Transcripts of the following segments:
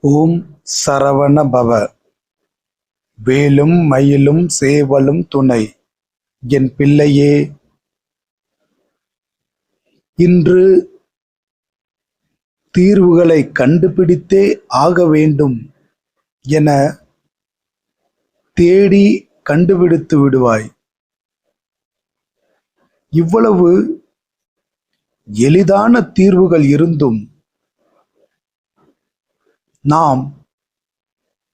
ஓம் சரவண பவ. வேலும் மயிலும் சேவலும் துணை. என் பிள்ளையே இன்று தீர்வுகளை கண்டுபிடித்தே ஆக வேண்டும் என தேடி கண்டுபிடித்து விடுவாய். இவ்வளவு எளிதான தீர்வுகள் இருந்தும் நாம்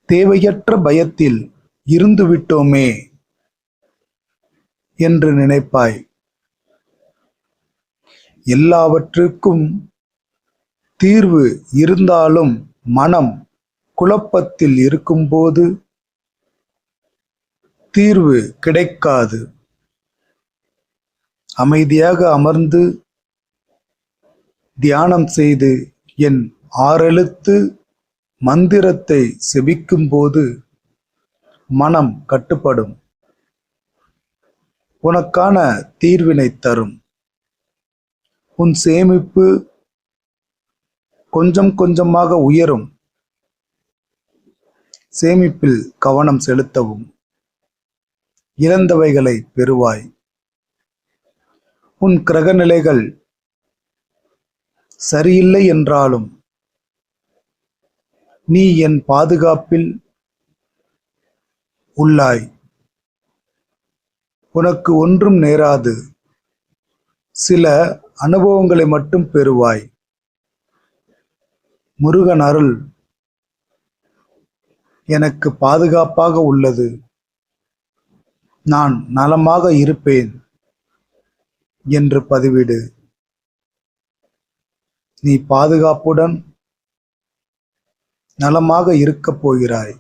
தேவையற்ற பயத்தில் இருந்துவிட்டோமே என்று நினைப்பாய். எல்லாவற்றுக்கும் தீர்வு இருந்தாலும் மனம் குழப்பத்தில் இருக்கும்போது தீர்வு கிடைக்காது. அமைதியாக அமர்ந்து தியானம் செய்து என் ஆறெழுத்து மந்திரத்தை செபிக்கும் போது மனம் கட்டுப்படும். உனக்கான தீர்வினை தரும். உன் சேமிப்பு கொஞ்சம் கொஞ்சமாக உயரும். சேமிப்பில் கவனம் செலுத்தவும். இழந்தவைகளை பெறுவாய். உன் கிரகநிலைகள் சரியில்லை என்றாலும் நீ என் பாதுகாப்பில் உள்ளாய். உனக்கு ஒன்றும் நேராது. சில அனுபவங்களை மட்டும் பெறுவாய். முருகன் அருள் எனக்கு பாதுகாப்பாக உள்ளது. நான் நலமாக இருப்பேன் என்று பதிவிடு. நீ பாதுகாப்புடன் நலமாக இருக்கப் போகிறாய்.